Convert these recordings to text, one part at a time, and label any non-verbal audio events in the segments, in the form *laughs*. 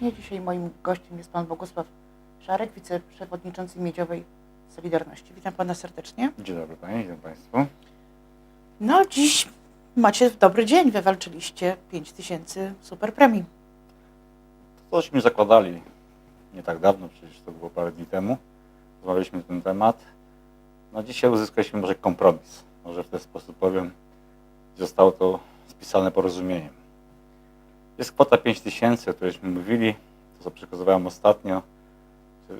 serdecznie. Dzisiaj moim gościem jest pan Bogusław Szarek, wiceprzewodniczący Miedziowej Solidarności. Witam pana serdecznie. Dzień dobry Panie, dzień Państwu. No, dziś macie dobry dzień. Wywalczyliście 5 tysięcy super premii. To tośmy zakładali nie tak dawno, przecież to było parę dni temu. Rozmawialiśmy na ten temat. No dzisiaj uzyskaliśmy może kompromis. Może w ten sposób powiem. Zostało to spisane porozumieniem. Jest kwota 5 tysięcy, o którejśmy mówili. To co przekazywałem ostatnio.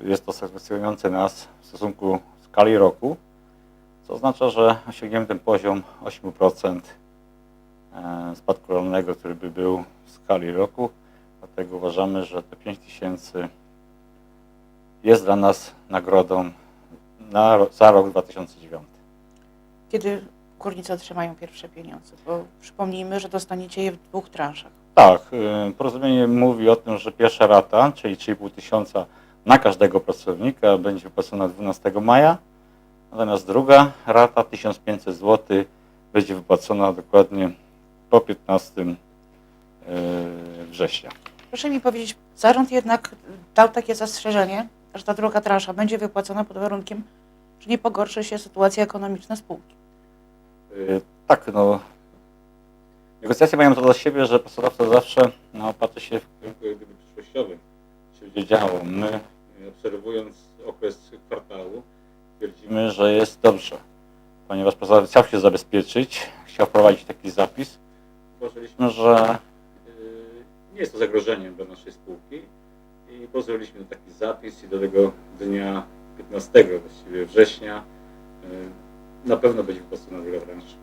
Jest to satysfakcjonujące nas w stosunku skali roku. Co oznacza, że osiągniemy ten poziom 8% e, spadku rolnego, który by był w skali roku. Dlatego uważamy, że te 5 tysięcy jest dla nas nagrodą na, za rok 2009. Kiedy górnicy otrzymają pierwsze pieniądze? Bo przypomnijmy, że dostaniecie je w dwóch transzach. Tak, y, porozumienie mówi o tym, że pierwsza rata, czyli 3,5 tysiąca na każdego pracownika będzie wypłacona 12 maja, natomiast druga rata 1500 zł będzie wypłacona dokładnie po 15 y, września. Proszę mi powiedzieć, zarząd jednak dał takie zastrzeżenie, że ta druga transza będzie wypłacona pod warunkiem, że nie pogorszy się sytuacja ekonomiczna spółki. Y, Tak, no. Negocjacje mają to do siebie, że pracodawca zawsze no, patrzy się w kierunku gdyby przyszłościowym, co będzie działo. My, y, obserwując okres kwartału, twierdzimy, że jest dobrze, ponieważ pracodawca chciał się zabezpieczyć, chciał wprowadzić taki zapis. Uważaliśmy, że y, nie jest to zagrożeniem dla naszej spółki i pozwoliliśmy na taki zapis i do tego dnia 15 właściwie września y, na pewno będzie wypłacona druga transza.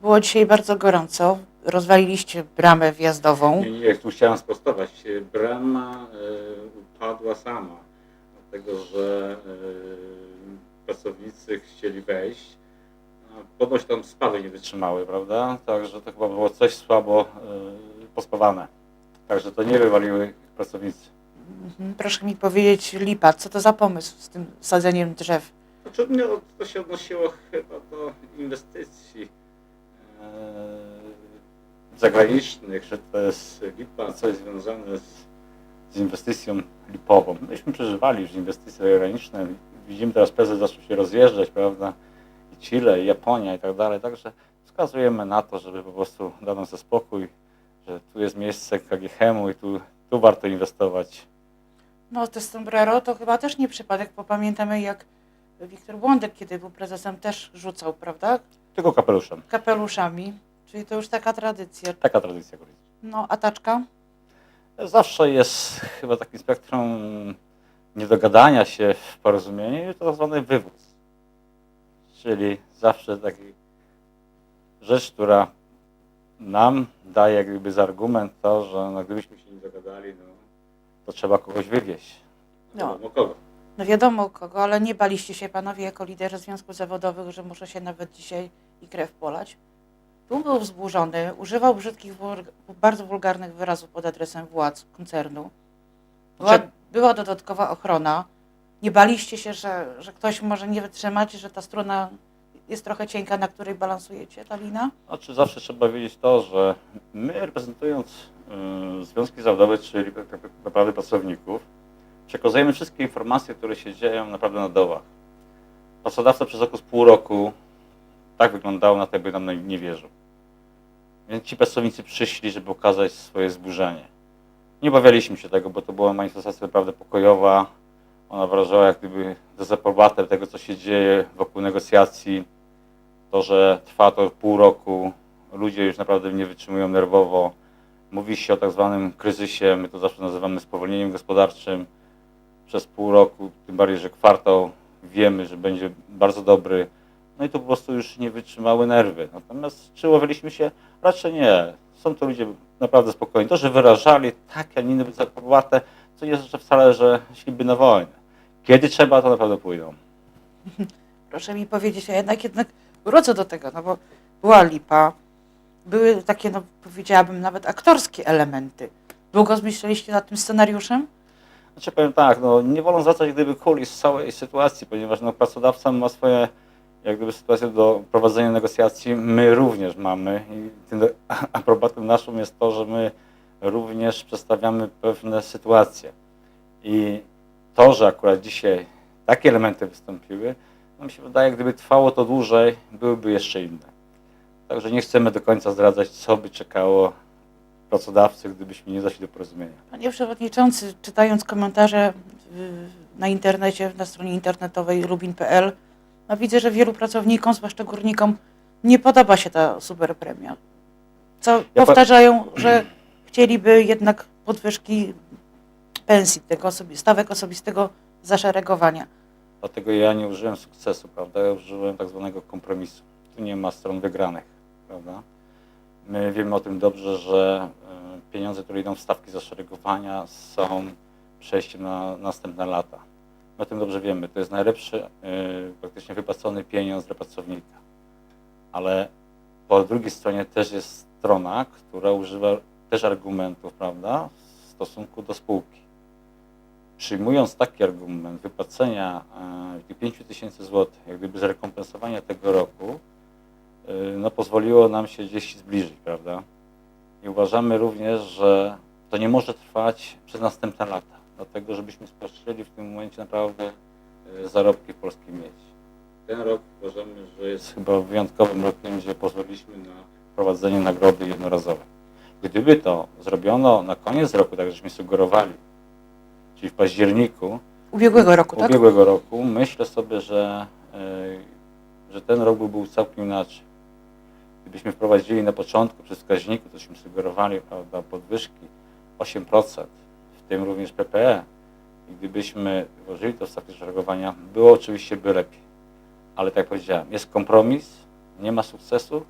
Było dzisiaj bardzo gorąco. Rozwaliliście bramę wjazdową. Nie, nie, tu chciałem sprostować. Brama e, upadła sama, dlatego że e, pracownicy chcieli wejść. a Ponoć tam spawy nie wytrzymały, prawda? Także to chyba było coś słabo e, pospawane. Także to nie wywaliły pracownicy. Mhm. Proszę mi powiedzieć, Lipa, co to za pomysł z tym sadzeniem drzew? Znaczy, no, to się odnosiło chyba do inwestycji zagranicznych, że to jest lipa, coś związane z, z inwestycją lipową. Myśmy przeżywali już inwestycje zagraniczne. Widzimy teraz prezes zaczął się rozjeżdżać, prawda? I Chile, i Japonia i tak dalej. Także wskazujemy na to, żeby po prostu dać nam ze spokój, że tu jest miejsce KGHM-u i tu, tu warto inwestować. No, te sombrero to chyba też nie przypadek, bo pamiętamy jak Wiktor Błądek, kiedy był prezesem, też rzucał, prawda? Tylko kapeluszem. Kapeluszami. Czyli to już taka tradycja. Taka tradycja górnicza. No, a taczka? Zawsze jest chyba takim spektrum niedogadania się w porozumieniu, to tak zwany wywóz. Czyli zawsze taki rzecz, która nam daje jak gdyby za argument to, że no, gdybyśmy się nie dogadali, no, to trzeba kogoś wywieźć. No. Wiadomo kogo. No wiadomo kogo, ale nie baliście się panowie jako liderzy związków zawodowych, że może się nawet dzisiaj i krew polać. Tu był wzburzony, używał brzydkich, bardzo wulgarnych wyrazów pod adresem władz koncernu. Była, Znaczy- była dodatkowa ochrona. Nie baliście się, że, że ktoś może nie wytrzymać, że ta struna jest trochę cienka, na której balansujecie, ta lina? Znaczy zawsze trzeba wiedzieć to, że my reprezentując y, związki zawodowe, czyli tak tak naprawdę pracowników, przekazujemy wszystkie informacje, które się dzieją naprawdę na dołach. Pracodawca przez okres pół roku tak wyglądało na to, jakby nam nie- wierzył. Więc ci pracownicy przyszli, żeby okazać swoje zburzenie. Nie obawialiśmy się tego, bo to była manifestacja naprawdę pokojowa. Ona wyrażała jak gdyby dezaprobatę tego, co się dzieje wokół negocjacji. To, że trwa to pół roku, ludzie już naprawdę nie wytrzymują nerwowo. Mówi się o tak zwanym kryzysie, my to zawsze nazywamy spowolnieniem gospodarczym. Przez pół roku, tym bardziej, że kwartał wiemy, że będzie bardzo dobry. No i to po prostu już nie wytrzymały nerwy. Natomiast czy łożyliśmy się? Raczej nie. Są to ludzie naprawdę spokojni. To, że wyrażali takie, a nie inne dezaprobatę, to nie oznacza wcale, że szliby na wojnę. Kiedy trzeba, to naprawdę pójdą. *laughs* Proszę mi powiedzieć, a jednak jednak wrócę do tego, no bo była lipa, były takie, no powiedziałabym, nawet aktorskie elementy. Długo zmyśleliście nad tym scenariuszem? Znaczy powiem tak, no, nie wolno zwracać gdyby kulis z całej sytuacji, ponieważ no, pracodawca ma swoje jak gdyby sytuację do prowadzenia negocjacji, my również mamy i tym *laughs* aprobatą naszą jest to, że my również przedstawiamy pewne sytuacje. I to, że akurat dzisiaj takie elementy wystąpiły, nam się wydaje, gdyby trwało to dłużej, byłyby jeszcze inne. Także nie chcemy do końca zdradzać, co by czekało pracodawcy, gdybyśmy nie doszli do porozumienia. Panie Przewodniczący, czytając komentarze y, na internecie, na stronie internetowej lubin.pl, no widzę, że wielu pracownikom, zwłaszcza górnikom, nie podoba się ta superpremia. Co pa- powtarzają, że chcieliby jednak podwyżki pensji, tego osobi- stawek osobistego zaszeregowania. Dlatego ja nie użyłem sukcesu, prawda? Ja użyłem tak zwanego kompromisu. Tu nie ma stron wygranych, prawda? My wiemy o tym dobrze, że e, pieniądze, które idą w stawki zaszeregowania są przejściem na następne lata. My o tym dobrze wiemy. To jest najlepszy, e, praktycznie wypłacony pieniądz dla pracownika. Ale po drugiej stronie też jest strona, która używa też argumentów, prawda? W stosunku do spółki przyjmując taki argument wypłacenia e, tych 5 tysięcy złotych, jak gdyby zrekompensowania tego roku, e, no pozwoliło nam się gdzieś zbliżyć, prawda? I uważamy również, że to nie może trwać przez następne lata, dlatego żebyśmy spatrzyli w tym momencie naprawdę e, zarobki w polskim mieście. Ten rok uważamy, że jest chyba wyjątkowym rokiem, gdzie pozwoliliśmy na wprowadzenie nagrody jednorazowej. Gdyby to zrobiono na koniec roku, tak żeśmy sugerowali, czyli w październiku Ubiegłego roku, tak? ubiegłego roku, myślę sobie, że, e, że ten rok by był całkiem inaczej. Gdybyśmy wprowadzili na początku przy wskaźniku, tośmy sugerowali, prawda, podwyżki 8%, w tym również PPE, i gdybyśmy włożyli to w stawkę szeregowania, było oczywiście by lepiej. Ale tak jak powiedziałem, jest kompromis, nie ma sukcesu,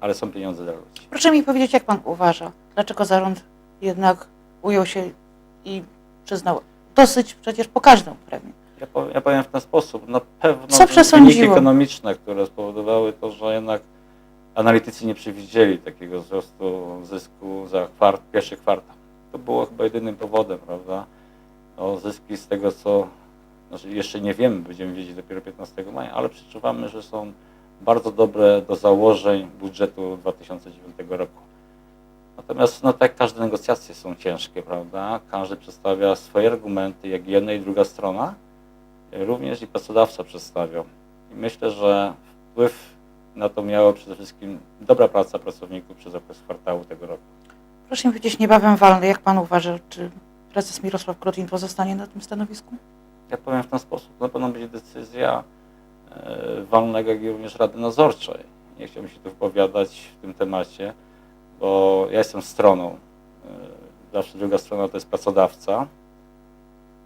ale są pieniądze dla ludzi. Proszę mi powiedzieć, jak pan uważa, dlaczego zarząd jednak ujął się i przyznał dosyć przecież pokaźną premię. Ja powiem, ja powiem w ten sposób. Na pewno Co wyniki przesądziło? ekonomiczne, które spowodowały to, że jednak analitycy nie przewidzieli takiego wzrostu zysku za kwart, pierwszy kwartał. To było chyba jedynym powodem, prawda? No, zyski z tego, co znaczy jeszcze nie wiemy, będziemy wiedzieć dopiero 15 maja, ale przeczuwamy, że są bardzo dobre do założeń budżetu 2009 roku. Natomiast no, tak każde negocjacje są ciężkie, prawda? Każdy przedstawia swoje argumenty, jak jedna i druga strona. Również i pracodawca przedstawią. I myślę, że wpływ na to miała przede wszystkim dobra praca pracowników przez okres kwartału tego roku. Proszę mi powiedzieć, niebawem walny, jak pan uważa, czy prezes Mirosław Krotin pozostanie na tym stanowisku? Ja powiem w ten sposób, na pewno będzie decyzja e, walnego, jak i również Rady Nadzorczej. Nie chciałbym się tu wypowiadać w tym temacie, bo ja jestem stroną. E, Zawsze druga strona to jest pracodawca.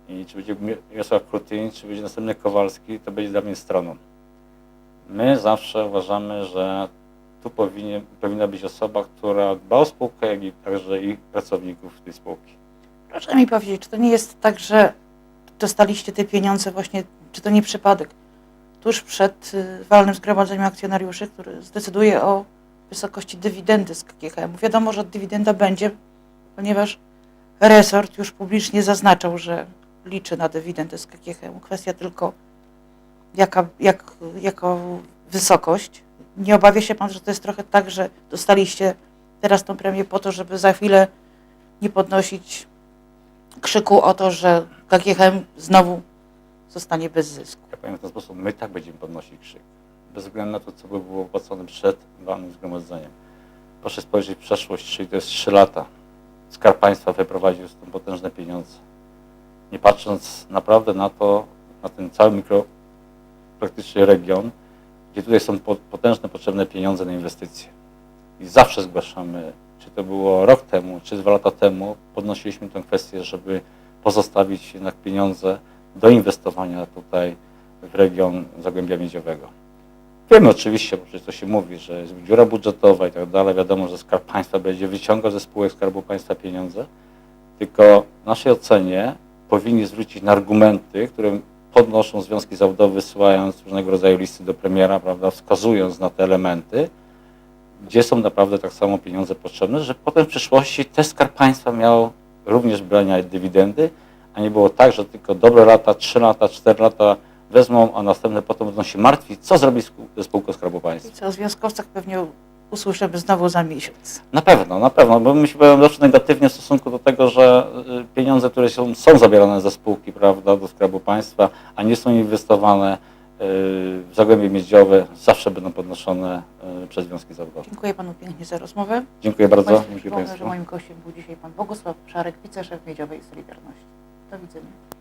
I czy będzie Mi- Mirosław Krutin, czy będzie następny Kowalski, to będzie dla mnie stroną. My zawsze uważamy, że tu powinien, powinna być osoba, która dba o spółkę, jak i także i pracowników tej spółki. Proszę mi powiedzieć, czy to nie jest tak, że dostaliście te pieniądze właśnie, czy to nie przypadek, tuż przed y, walnym zgromadzeniem akcjonariuszy, który zdecyduje o wysokości dywidendy z KGHM. Wiadomo, że dywidenda będzie, ponieważ resort już publicznie zaznaczał, że liczy na dywidendę z KGHM. Kwestia tylko jaka, jak, jako wysokość. Nie obawia się Pan, że to jest trochę tak, że dostaliście teraz tą premię po to, żeby za chwilę nie podnosić krzyku o to, że KGHM znowu zostanie bez zysku. Ja powiem w ten sposób, my tak będziemy podnosić krzyk. Bez względu na to, co by było opłacone przed walnym zgromadzeniem. Proszę spojrzeć w przeszłość, czyli to jest 3 lata. Skarb Państwa wyprowadził stąd potężne pieniądze. Nie patrząc naprawdę na to, na ten cały mikro, praktycznie region, gdzie tutaj są po- potężne potrzebne pieniądze na inwestycje. I zawsze zgłaszamy, czy to było rok temu, czy dwa lata temu, podnosiliśmy tę kwestię, żeby pozostawić jednak pieniądze do inwestowania tutaj w region Zagłębia Miedziowego. Wiemy oczywiście, bo przecież to się mówi, że jest dziura budżetowa i tak dalej. Wiadomo, że Skarb Państwa będzie wyciągał ze spółek Skarbu Państwa pieniądze. Tylko w naszej ocenie powinni zwrócić na argumenty, które podnoszą związki zawodowe, wysyłając różnego rodzaju listy do premiera, prawda, wskazując na te elementy, gdzie są naprawdę tak samo pieniądze potrzebne, że potem w przyszłości też Skarb Państwa miał również brania dywidendy, a nie było tak, że tylko dobre lata, 3 lata, 4 lata wezmą, a następne potem będą się martwić, co zrobić z spół- ze spółką Skarbu I Państwa. co, o związkowcach pewnie usłyszymy znowu za miesiąc. Na pewno, na pewno, bo myśmy byłem dość negatywnie w stosunku do tego, że y, pieniądze, które są, są zabierane ze spółki, prawda, do Skarbu Państwa, a nie są inwestowane y, w Zagłębie Mieździowe, zawsze będą podnoszone y, przez związki zawodowe. Dziękuję panu pięknie za rozmowę. Dziękuję bardzo. Państwu Dziękuję że moim gościem był dzisiaj pan Bogusław Szarek, wiceszef Miedziowej Solidarności. Do widzenia.